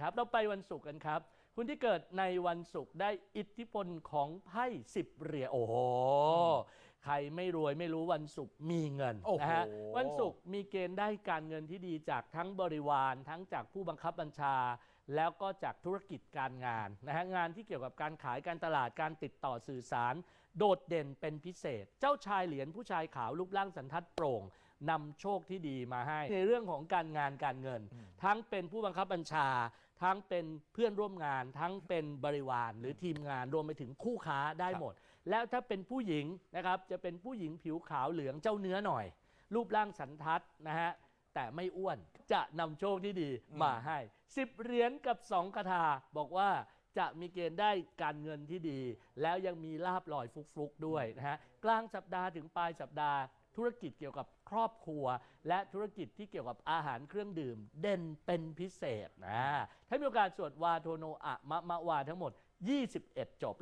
ครับเราไปวันศุกร์กันครับ คุณที่เกิดในวันศุกร์ได้อิทธิพลของไพ่สิบเหรียญโอ้โหใครไม่รวยไม่รู้วันศุกร์มีเงินโอ้โหนะฮะวันศุกร์มีเกณฑ์ได้การเงินที่ดีจากทั้งบริวารทั้งจากผู้บังคับบัญชา แล้วก็จากธุรกิจการงานนะฮะงานที่เกี่ยวกับการขายการตลาดการติดต่อสื่อสาร โดดเด่นเป็นพิเศษ เจ้าชายเหรียญผู้ชายขาวรูปร่างสันทัดโปร่งนำโชคที่ดีมาให้ ในเรื่องของการงานการเงิน ทั้งเป็นผู้บังคับบัญชา ทั้งเป็นเพื่อนร่วมงาน ทั้งเป็นบริวารหรือทีมงานรวมไปถึงคู่ค้าได้หมด แล้วถ้าเป็นผู้หญิงนะครับจะเป็นผู้หญิงผิวขาวเหลืองเจ้าเนื้อหน่อย รูปร่างสันทัดนะฮะ แต่ไม่อ้วนจะนำโชคที่ดีมาให้ 10 เหรียญกับ 2 คาถาบอกว่าจะมีเกณฑ์ได้การเงินที่ดี แล้วยังมีลาบลอยฟลุกๆด้วยนะฮะกลางสัปดาห์ถึงปลายสัปดาห์ ธุรกิจเกี่ยวกับครอบครัว และธุรกิจที่เกี่ยวกับอาหารเครื่องดื่ม เด่นเป็นพิเศษนะถ้ามีโอกาสสวดวาโทโนอะมะมะวาทั้งหมด 21 จบ